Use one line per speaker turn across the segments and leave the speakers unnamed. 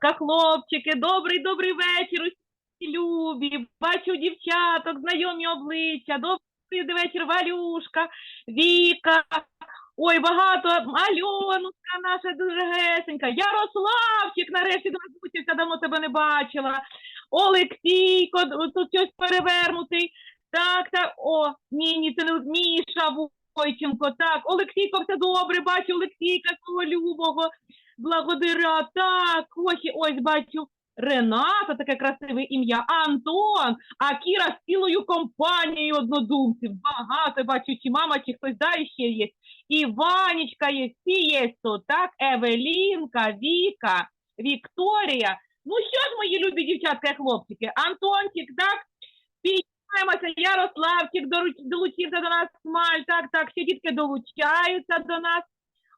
дівчатка, хлопчики, добрий добрий вечір. Усі любі. Бачу дівчаток, знайомі обличчя. Добрий вечір, Валюшка, Віка. Ой, багато Альонушка наша дуже гесенька. Ярославчик нарешті до давно тебе не бачила. Олексійко, тут щось перевернутий. Так, так, о, ні, ні, це не Міша Войченко. Так, Олексійко, все добре, бачу Олексійка свого любого. Благодаря. Так, ось, ось бачу. Рената, таке красиве ім'я, Антон, а Кіра з цілою компанією однодумців. Багато бачу, чи мама, чи хтось далі ще є. І Ванечка є, всі є тут, так? Евелінка, Віка, Вікторія. Ну що ж, мої любі дівчатка хлопчики, Антончик, так? Піднімаємося, Ярославчик долучився до нас, Смаль, так, так, ще дітки долучаються до нас.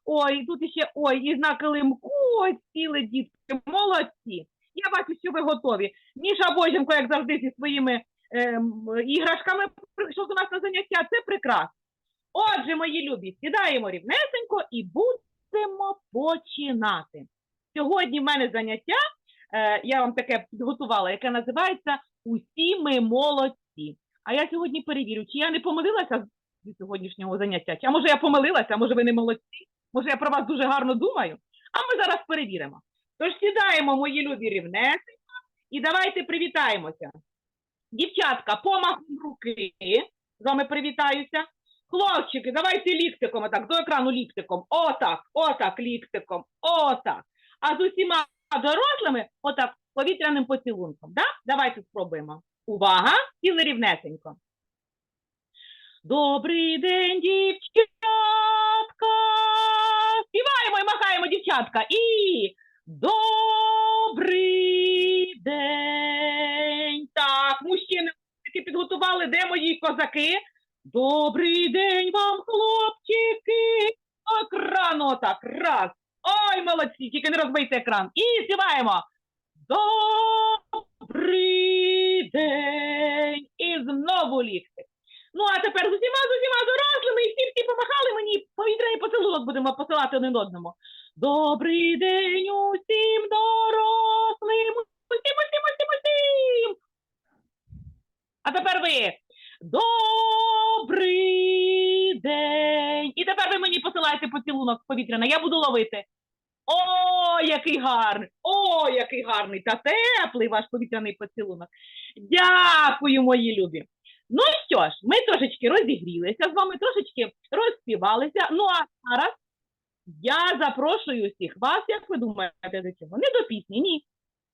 Ой, тут іще, ой, і на килимку ось сіли дітки, молодці. Я бачу, що ви готові. Міша Боженко, як завжди, зі своїми ем, іграшками прийшов до нас на заняття, це прекрасно. Отже, мої любі, сідаємо рівнесенько і будемо починати. Сьогодні в мене заняття, е, я вам таке підготувала, яке називається Усі ми молодці. А я сьогодні перевірю, чи я не помилилася з сьогоднішнього заняття. Чи, а може я помилилася, а може ви не молодці? Може я про вас дуже гарно думаю? А ми зараз перевіримо. Тож сідаємо, мої любі рівнесенько, і давайте привітаємося. Дівчатка, помахом руки. З вами привітаюся. Хлопчики, давайте ліктиком, отак, до екрану ліктиком. Отак, отак, ліктиком, отак. А з усіма дорослими, отак, повітряним поцілунком. Да? Давайте спробуємо. Увага, сіли рівнесенько. Добрий день, дівчатка. Співаємо і махаємо, дівчатка. І добрий день. Так, мужчини підготували, де мої козаки? Добрий день вам, хлопчики. Екран отак, раз. Ой, молодці, тільки не розбийте екран. І співаємо. Добрий день. І знову лікти. Ну, а тепер з усіма, з усіма дорослими, і всі всі помахали мені, повітряний поцілунок будемо посилати один одному. Добрий день усім дорослим. Усім, усім, усім, усім. А тепер ви. Добрий день. І тепер ви мені посилаєте поцілунок повітряний, я буду ловити. О, який гарний! О, який гарний та теплий ваш повітряний поцілунок. Дякую, мої любі. Ну що ж, ми трошечки розігрілися з вами, трошечки розспівалися. Ну а зараз я запрошую всіх вас, як ви думаєте, до цього? Не до пісні, ні.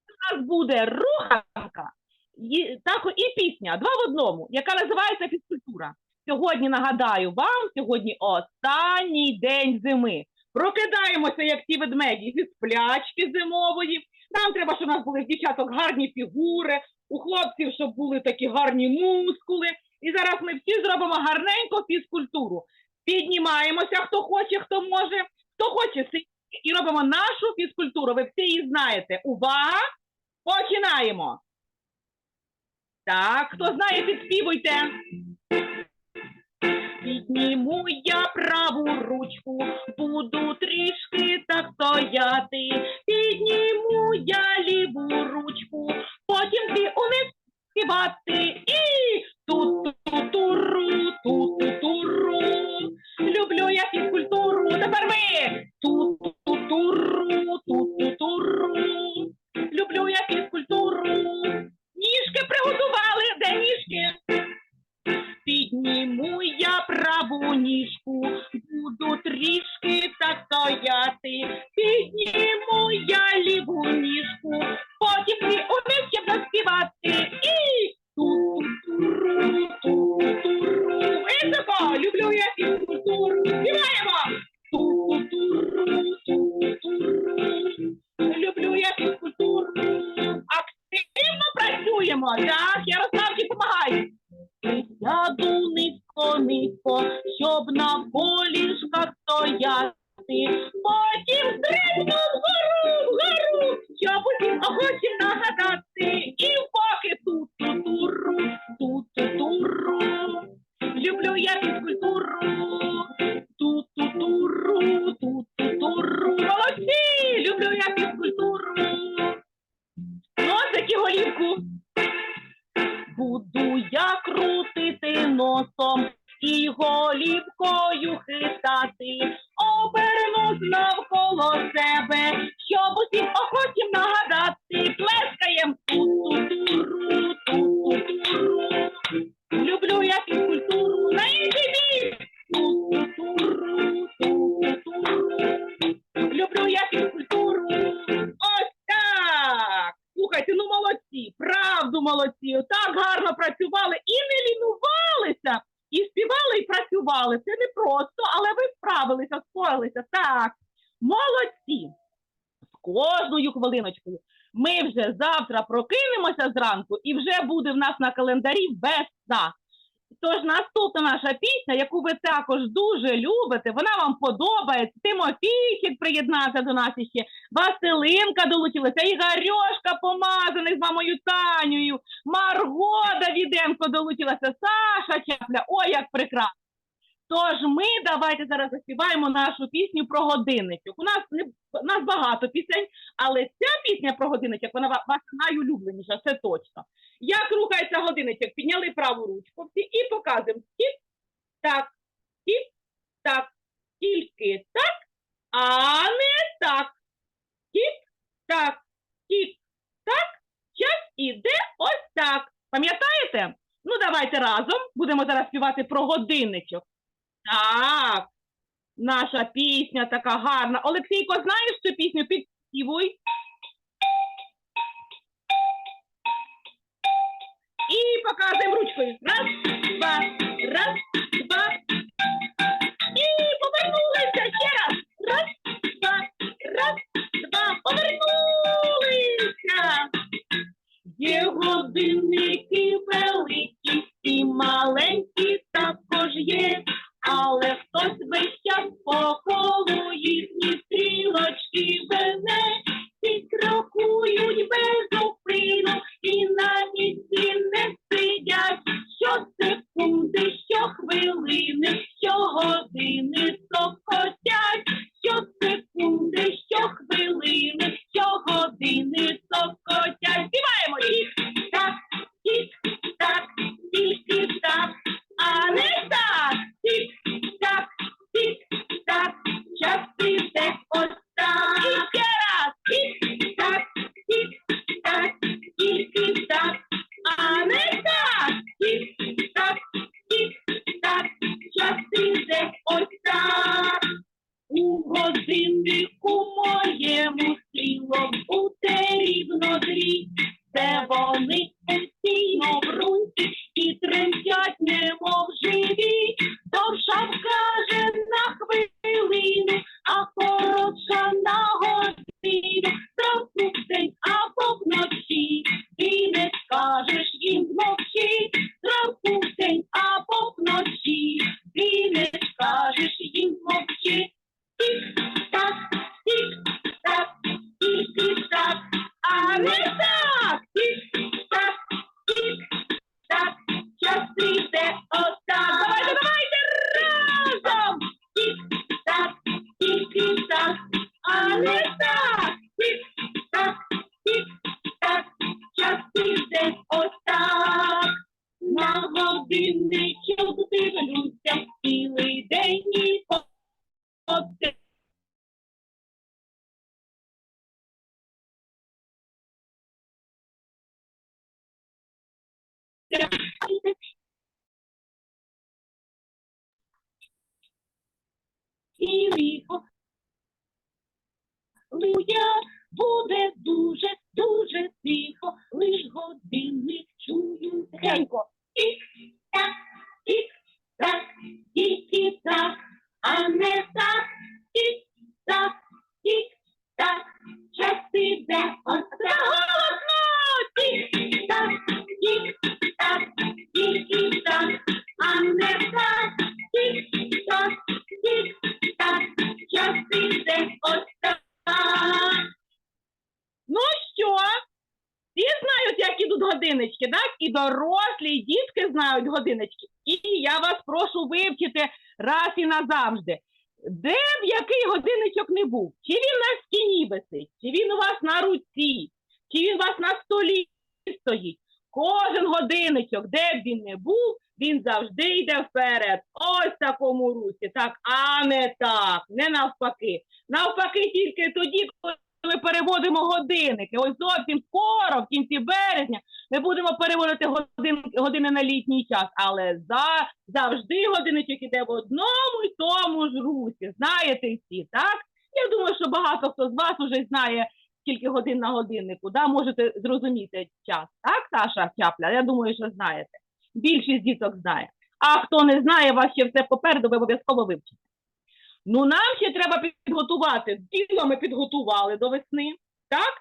У нас буде руханка і, так, і пісня, два в одному, яка називається фізкультура. Сьогодні нагадаю вам, сьогодні останній день зими. Прокидаємося, як ті ведмеді, зі сплячки зимової. Нам треба, щоб у нас були в дівчаток гарні фігури, у хлопців, щоб були такі гарні мускули. І зараз ми всі зробимо гарненько фізкультуру. Піднімаємося, хто хоче, хто може, хто хоче сидіти, і робимо нашу фізкультуру. Ви всі її знаєте. Увага! Починаємо. Так, хто знає, підспівуйте. Підніму я праву ручку, буду трішки так стояти. Підніму я ліву ручку, потім дві униз співати. На стояти. Потім стрибну вгору, вгору, Я потім охочим нагадати. Вправду молодці. Так гарно працювали і не лінувалися, і співали, і працювали. Це не просто, але ви справилися, споралися. Так, молодці. З кожною хвилиночкою ми вже завтра прокинемося зранку, і вже буде в нас на календарі весна. Тож наступна наша пісня, яку ви також дуже любите, вона вам подобається. Тимофійчик приєднався до нас іще, Василинка долучилася, Ігорьошка помазаний з мамою Танею, Марго Давіденко долучилася, Саша Чапля. Ой, як прекрасно! Тож ми давайте зараз заспіваємо нашу пісню про годинничок. У нас не у нас багато пісень, але ця пісня про годинничок, вона ва- ваша найулюбленіша, це точно. Як рухається годинничок? Підняли праву ручку всі і показуємо. Тіп, так, тіп, так, тільки так, а не так. Тіп, так, тіп, так, час іде ось так. Пам'ятаєте? Ну, давайте разом будемо зараз співати про годинничок. Так, наша пісня така гарна. Олексійко, знаєш цю пісню? Підспівуй. І показуємо ручкою. Раз, два, раз, два. І повернулися ще раз. Раз, два, раз, два. Повернулися. Є годинники великі і маленькі також є, але хтось весь час по колу їхні стрілочки веде, тремтять, немов живі. І ліхо. Луя буде дуже, дуже тихо, лиш годинник чую тихенько. Тік-так, тік-так, тік-так, а не так, тік-так, тік-так, час іде оце голосно, тік-так, тік-так, тік-так, а не так, тік-так, тік-так, час іде так. Ну що? Всі знають, як ідуть годиночки, так? І дорослі, і дітки знають годиночки. І я вас прошу вивчити раз і назавжди. Де б який годинничок не був? Чи він на стіні висить, чи він у вас на руці, чи він у вас на столі стоїть. Кожен годинничок, де б він не був, він завжди йде вперед. Ось в такому русі, так, а не так, не навпаки. Навпаки, тільки тоді, коли ми переводимо годинники. Ось зовсім скоро, в кінці березня, ми будемо переводити годин, години на літній час, але за, завжди годинничок іде в одному й тому ж русі. Знаєте всі, так? Я думаю, що багато хто з вас уже знає скільки годин на годиннику, да, можете зрозуміти час. Так, Саша Чапля? Я думаю, що знаєте. Більшість діток знає. А хто не знає, вас ще все попереду, ви обов'язково вивчите. Ну, нам ще треба підготувати. Тіло ми підготували до весни, так?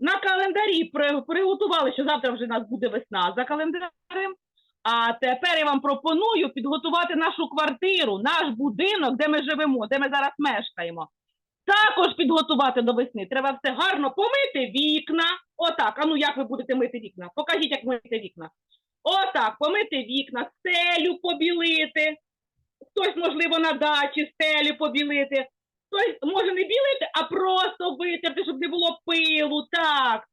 На календарі приготували, що завтра вже у нас буде весна за календарем. А тепер я вам пропоную підготувати нашу квартиру, наш будинок, де ми живемо, де ми зараз мешкаємо. Також підготувати до весни. Треба все гарно помити вікна. Отак. А ну як ви будете мити вікна? Покажіть, як мити вікна. Отак, помити вікна, стелю побілити. Хтось, можливо, на дачі стелю побілити. Хтось може не білити, а просто витерти, щоб не було пилу. Так.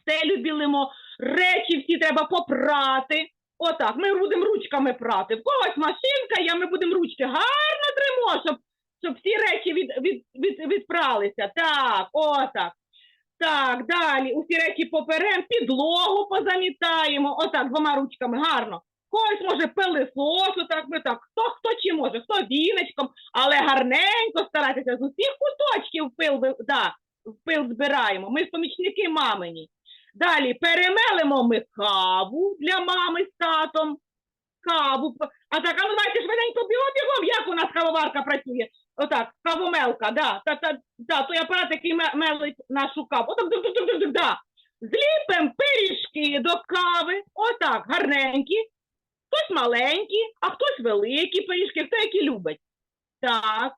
Стелю білимо, речі всі треба попрати. Отак, ми будемо ручками прати. В когось машинка, я ми будемо ручки гарно тримо, щоб, щоб всі речі від, від, від, відпралися. Так, отак. Так, далі усі речі поперем, підлогу позамітаємо. Отак, двома ручками, гарно. Когось може пилисос, отак, ми так. Хто хто чи може, хто віночком, але гарненько старайтеся з усіх куточків пил, да, пил збираємо. Ми ж помічники мамині. Далі перемелимо ми каву для мами з татом. Каву. А так, а ну давайте швиденько бігом-бігом, як у нас кавоварка працює. Отак, кавомелка, да. Та, та, та, той апарат, який ме- мелить нашу каву. Отак, да. Зліпимо пиріжки до кави. Отак, гарненькі. Хтось маленькі, а хтось великі пиріжки, хто які любить. Так.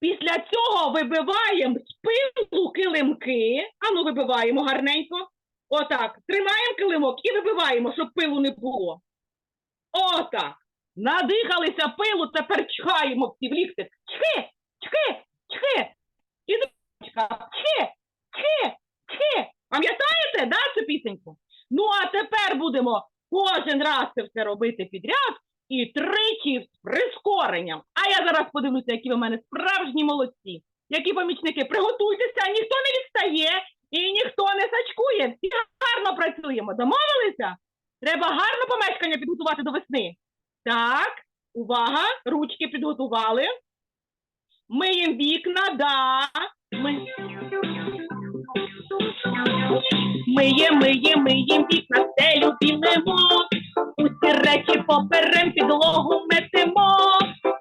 Після цього вибиваємо з пилу килимки. Ану, вибиваємо гарненько. Отак. Тримаємо килимок і вибиваємо, щоб пилу не було. Отак. Надихалися пилу, тепер чхаємо всі в ліктик. Чхи, чхи, чхи. І дочка. Чхи, чхи, чхи. Пам'ятаєте, да, цю пісеньку? Ну, а тепер будемо кожен раз це все робити підряд і тричі з прискоренням. А я зараз подивлюся, які ви в мене справжні молодці. Які помічники, приготуйтеся, ніхто не відстає і ніхто не сачкує. Всі гарно працюємо. Домовилися? Треба гарно помешкання підготувати до весни. Так, увага, ручки підготували. Миємо вікна, да. Ми... Миє, миє, миєм вікна, стелю білимо. Усі речі поперем підлогу метимо.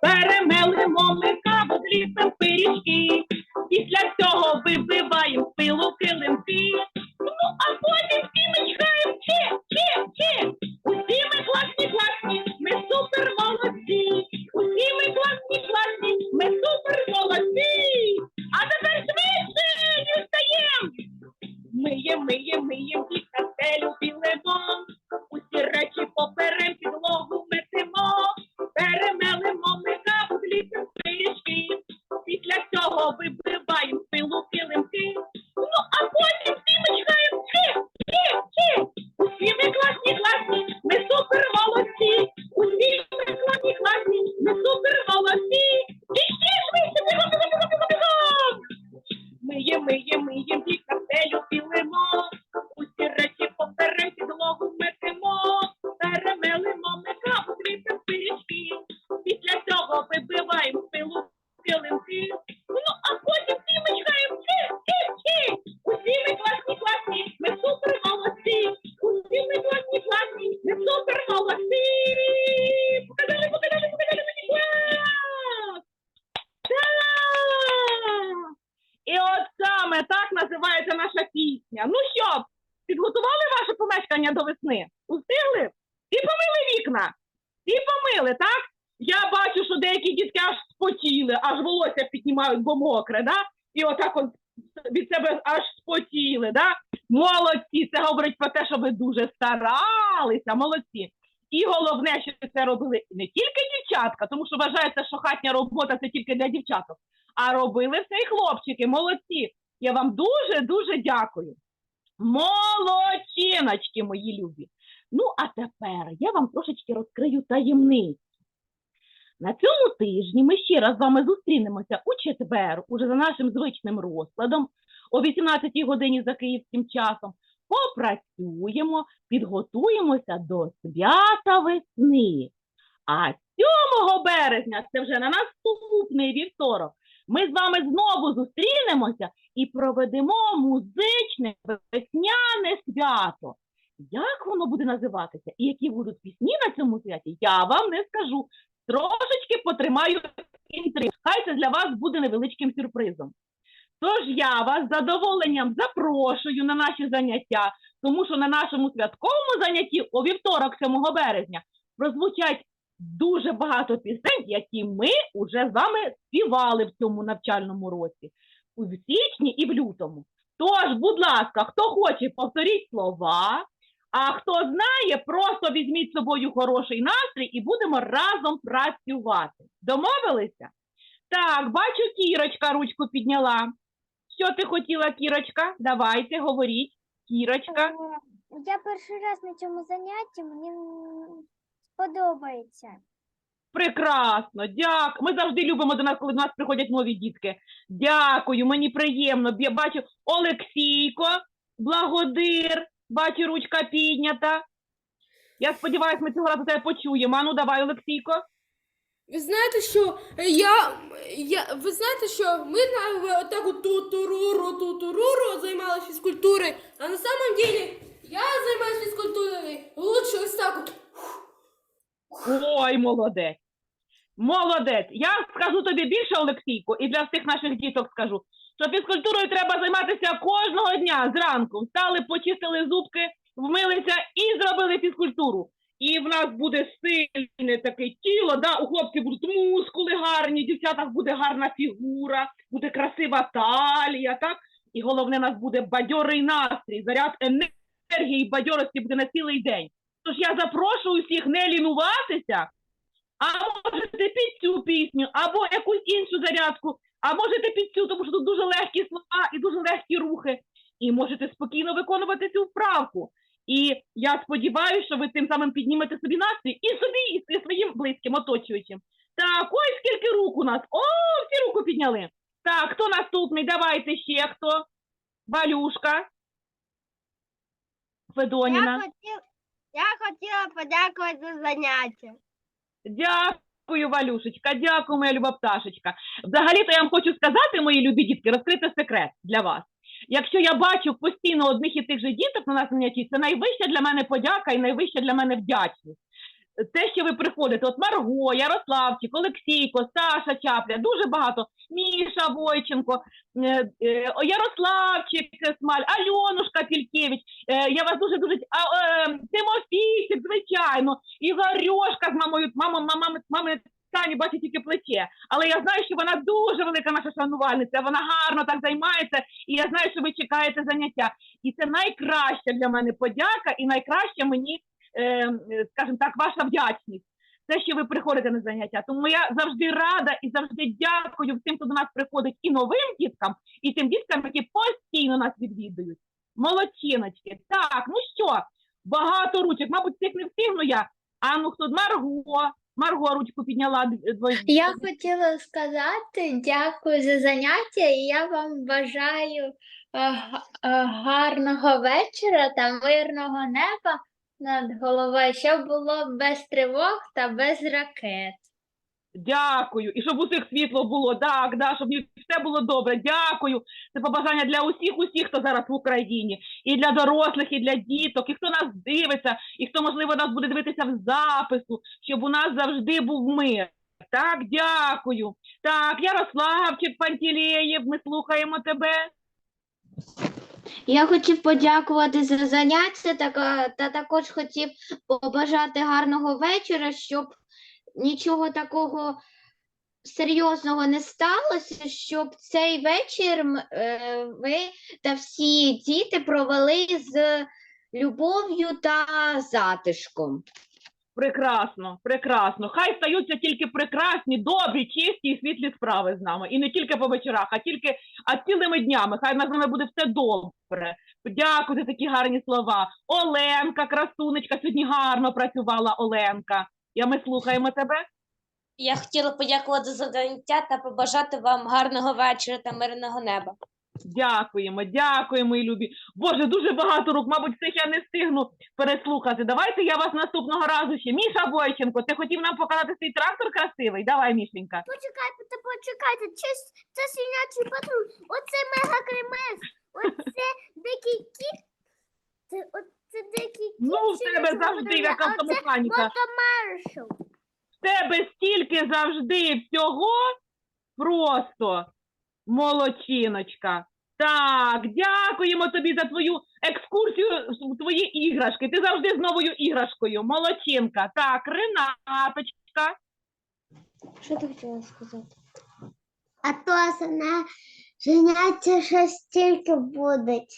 Перемелимо ми каву, зліпим пиріжки. Після цього вибиваємо пилу килимки. me, me, me. Мокре, да? І отак от від себе аж спотіли, да? Молодці, це говорить про те, що ви дуже старалися, молодці. І головне, що це робили не тільки дівчатка, тому що вважається, що хатня робота це тільки для дівчаток, а робили все і хлопчики, молодці. Я вам дуже-дуже дякую. Молодчиночки, мої любі. Ну, а тепер я вам трошечки розкрию таємницю. На цьому тижні ми ще раз з вами зустрінемося у четвер, уже за нашим звичним розкладом, о 18 годині за київським часом. Попрацюємо, підготуємося до свята весни. А 7 березня, це вже на наступний вівторок, ми з вами знову зустрінемося і проведемо музичне весняне свято. Як воно буде називатися і які будуть пісні на цьому святі, я вам не скажу. Трошечки потримаю інтриг. Хай це для вас буде невеличким сюрпризом. Тож я вас з задоволенням запрошую на наші заняття, тому що на нашому святковому занятті у вівторок, 7 березня, прозвучать дуже багато пісень, які ми вже з вами співали в цьому навчальному році, у січні і в лютому. Тож, будь ласка, хто хоче, повторіть слова, а хто знає, просто візьміть з собою хороший настрій і будемо разом працювати. Домовилися? Так, бачу, Кірочка ручку підняла. Що ти хотіла, Кірочка? Давайте, говоріть. Кірочка.
Е, Я перший раз на цьому занятті, мені сподобається.
Прекрасно, дякую. Ми завжди любимо до нас, коли до нас приходять нові дітки. Дякую, мені приємно. Я бачу Олексійко, Благодир, бачу, ручка піднята. Я сподіваюся, ми цього разу тебе почуємо. Ану, давай, Олексійко.
Ви знаєте, що я, я ви знаєте, що ми на отак от тутуруру, тутуруру займалися фізкультурою, а на самом деле я займаюся фізкультурою лучше ось так от.
Ой, молодець. Молодець. Я скажу тобі більше, Олексійко, і для всіх наших діток скажу, що фізкультурою треба займатися кожного дня зранку. Встали, почистили зубки, вмилися і зробили фізкультуру. І в нас буде сильне таке тіло, да? у хлопців будуть мускули гарні, дівчатах буде гарна фігура, буде красива талія, так? І головне, у нас буде бадьорий настрій, заряд енергії і бадьорості буде на цілий день. Тож я запрошую всіх не лінуватися, а можете під цю пісню, або якусь іншу зарядку, а можете під цю, тому що тут дуже легкі слова і дуже легкі рухи. І можете спокійно виконувати цю вправку. І я сподіваюся, що ви тим самим піднімете собі настрій і собі, і своїм близьким, оточуючим. Так, ось скільки рук у нас. О, всі руку підняли. Так, хто наступний? Давайте ще хто? Валюшка. Федоніна.
хотів, я хотіла подякувати за заняття.
Дякую, Валюшечка, дякую, моя люба пташечка. Взагалі-то я вам хочу сказати, мої любі дітки, розкрити секрет для вас. Якщо я бачу постійно одних і тих же діток на нас занятті, це найвища для мене подяка і найвища для мене вдячність. Те, що ви приходите, от Марго, Ярославчик, Олексійко, Саша Чапля, дуже багато, Міша Войченко, е, е, Ярославчик Смаль, Альонушка Пількевич, е, я вас дуже дуже а, е, Тимофійчик, звичайно, Ігорьошка з мамою, мама, мама, мами Тані бачить тільки плече. Але я знаю, що вона дуже велика наша шанувальниця, вона гарно так займається, і я знаю, що ви чекаєте заняття. І це найкраща для мене подяка, і найкраща мені, скажімо так, ваша вдячність. Те, що ви приходите на заняття. Тому я завжди рада і завжди дякую всім, хто до нас приходить і новим діткам, і тим діткам, які постійно нас відвідують. Молодчиночки. Так, ну що, багато ручок, мабуть, цих не встигну я. А ну хто Марго, Марго ручку підняла. двоє-
Я хотіла сказати дякую за заняття, і я вам бажаю е, га- е, гарного вечора та мирного неба над головою, щоб було без тривог та без ракет.
Дякую. І щоб усіх світло було, так, да, щоб все було добре. Дякую. Це побажання для усіх, усіх, хто зараз в Україні, і для дорослих, і для діток, і хто нас дивиться, і хто, можливо, нас буде дивитися в запису, щоб у нас завжди був мир. Так, дякую. Так, Ярославчик Пантелеєв, ми слухаємо тебе.
Я хотів подякувати за заняття та, та також хотів побажати гарного вечора, щоб нічого такого серйозного не сталося, щоб цей вечір е, ви та всі діти провели з любов'ю та затишком.
Прекрасно, прекрасно. Хай стаються тільки прекрасні, добрі, чисті і світлі справи з нами. І не тільки по вечорах, а тільки а цілими днями. Хай на нами буде все добре. Дякую за такі гарні слова. Оленка, красунечка, сьогодні гарно працювала Оленка. Я ми слухаємо тебе.
Я хотіла подякувати за заняття та побажати вам гарного вечора та мирного неба.
Дякуємо, дякуємо, мої любі. Боже, дуже багато рук, мабуть, цих я не встигну переслухати. Давайте я вас наступного разу ще. Міша Бойченко, ти хотів нам показати свій трактор красивий? Давай, Мішенька.
Почекайте, почекайте, це, це свинячий патруль, оце мегакремез, оце дикий кіт, це, оце дикий кіт.
Ну, в тебе завжди
патруля,
як
а це
автомеханіка.
мотомаршал.
В тебе стільки завжди всього просто молодчиночка. Так, дякуємо тобі за твою екскурсію твої іграшки. Ти завжди з новою іграшкою. Молодчинка. Так, Ренаточка.
Що ти хотіла сказати?
А то на заняття щось тільки будуть.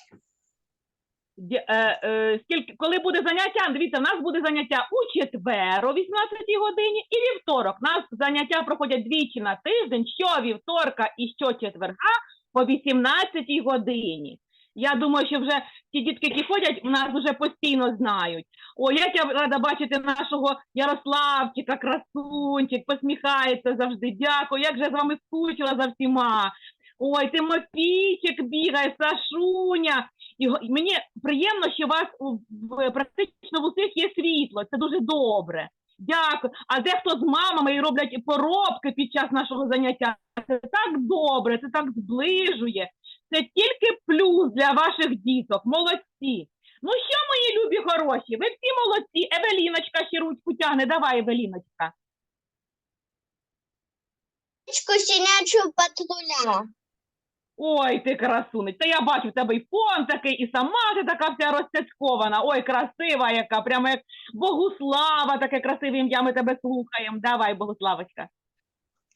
Е, е, скільки, коли буде заняття? Дивіться, в нас буде заняття у четвер о 18 годині і вівторок. У нас заняття проходять двічі на тиждень, що вівторка і що четверга по 18 годині. Я думаю, що вже ті дітки, які ходять, в нас вже постійно знають. О, як я рада бачити нашого Ярославчика, красунчик, посміхається завжди. Дякую, як же я з вами скучила за всіма. Ой, Тимофійчик бігає, Сашуня. І мені приємно, що у вас практично в усіх є світло. Це дуже добре. Дякую. А дехто з мамами і роблять поробки під час нашого заняття. Це так добре, це так зближує. Це тільки плюс для ваших діток. Молодці. Ну що, мої любі хороші, ви всі молодці. Евеліночка ще ручку тягне. Давай, Евеліночка.
щенячого патруля.
Ой, ти красунець. Та я бачу, в тебе і фон такий, і сама ти така вся розцяцькована. Ой, красива яка, прямо як Богуслава, таке красиве ім'я, ми тебе слухаємо. Давай, Богуславочка.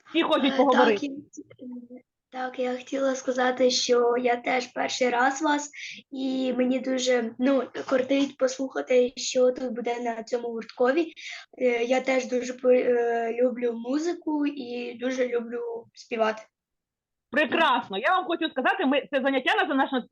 Всі хочуть
Е,
поговорити.
Так, так, я хотіла сказати, що я теж перший раз вас, і мені дуже ну, кортить послухати, що тут буде на цьому гурткові. Е, Я теж дуже е, люблю музику і дуже люблю співати.
Прекрасно. Я вам хочу сказати, ми це заняття наше,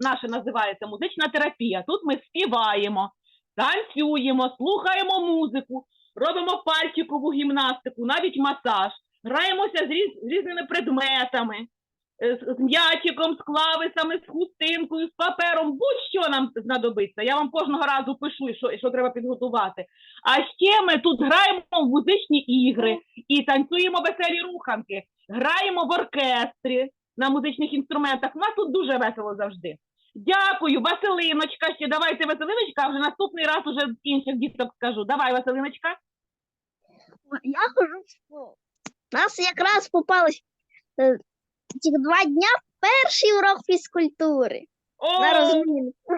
наше, називається музична терапія. Тут ми співаємо, танцюємо, слухаємо музику, робимо пальчикову гімнастику, навіть масаж, граємося з, різ, різними предметами, з, з м'ячиком, з клависами, з хустинкою, з папером, будь-що нам знадобиться. Я вам кожного разу пишу, що, що треба підготувати. А ще ми тут граємо в музичні ігри і танцюємо веселі руханки граємо в оркестрі на музичних інструментах. У нас тут дуже весело завжди. Дякую, Василиночка. Ще давайте Василиночка, а вже наступний раз уже інших діток скажу. Давай, Василиночка.
Я хожу в школу. Нас якраз попались ці два дня перший урок фізкультури.
О,
На розмінку.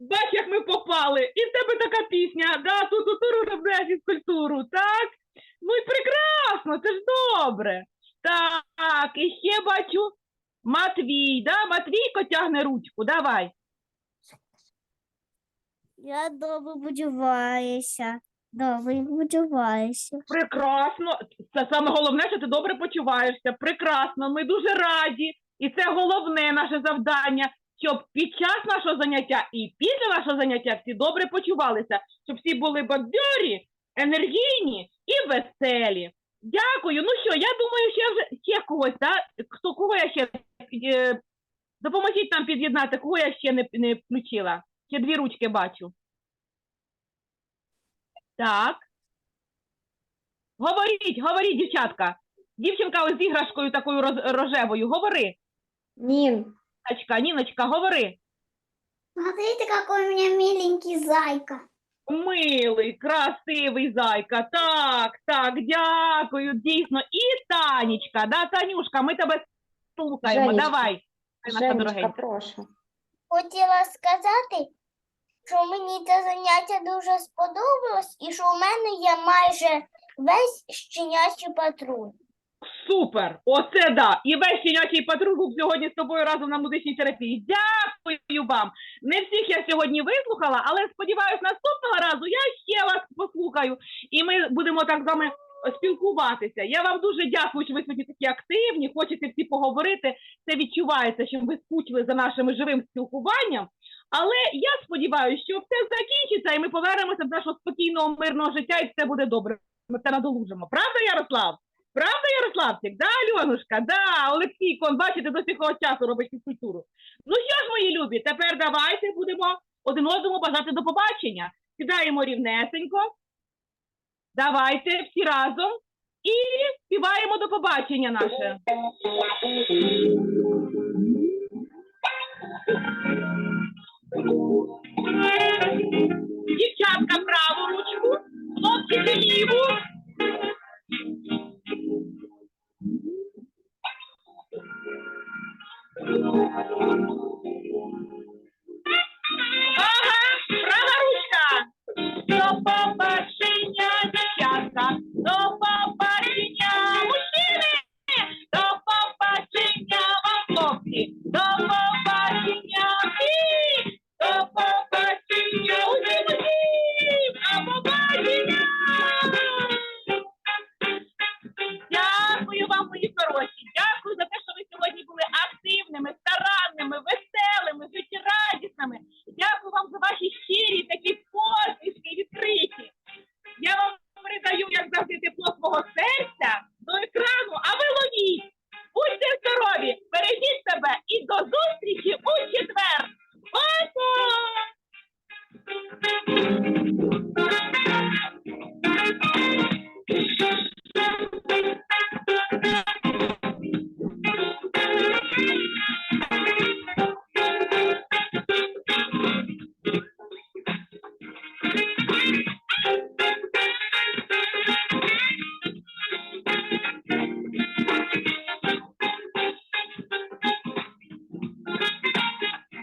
бач, як ми попали. І в тебе така пісня, да, ту ту туру роблю фізкультуру, так? Ну і прекрасно, це ж добре. Так, і ще бачу Матвій, да? Матвійко тягне ручку, давай.
Я добре почуваюся. Добре почуваюся.
Прекрасно. Це саме головне, що ти добре почуваєшся. Прекрасно. Ми дуже раді. І це головне наше завдання, щоб під час нашого заняття і після нашого заняття всі добре почувалися, щоб всі були бадьорі, енергійні і веселі. Дякую. Ну що, я думаю, я вже ще когось, да? Хто кого я ще е, допоможіть нам під'єднати, кого я ще не, не включила. Ще дві ручки бачу. Так. Говоріть, говоріть, дівчатка. Дівчинка ось з іграшкою такою роз- рожевою. Говори.
Нін,
Ніночка, Ніночка, говори.
Смотрите, какой у меня миленький зайка.
Милий, красивий зайка. Так, так, дякую. Дійсно. І Танечка, да, Танюшка, ми тебе слухаємо.
Женечка.
Давай.
Женечка, прошу.
Хотіла сказати, що мені це заняття дуже сподобалось і що у мене є майже весь щенячий патруль.
Супер! Оце да! І весь щенячий патруль був сьогодні з тобою разом на музичній терапії. Дякую вам! Не всіх я сьогодні вислухала, але сподіваюсь, наступного разу я ще вас послухаю, і ми будемо так з вами спілкуватися. Я вам дуже дякую, що ви сьогодні такі активні, хочете всі поговорити. Це відчувається, що ви скучили за нашим живим спілкуванням. Але я сподіваюся, що все закінчиться, і ми повернемося до нашого спокійного мирного життя, і все буде добре. Ми це надолужимо. Правда, Ярослав? Правда, Ярославчик? Да, Альонушка? Да, Олексійко, он, бачите, до цього часу робить фізкультуру. Ну що ж, мої любі, тепер давайте будемо один одному бажати до побачення. Сідаємо рівнесенько. Давайте всі разом і співаємо до побачення наше. Дівчатка праву ручку, хлопці ліву. Thank you.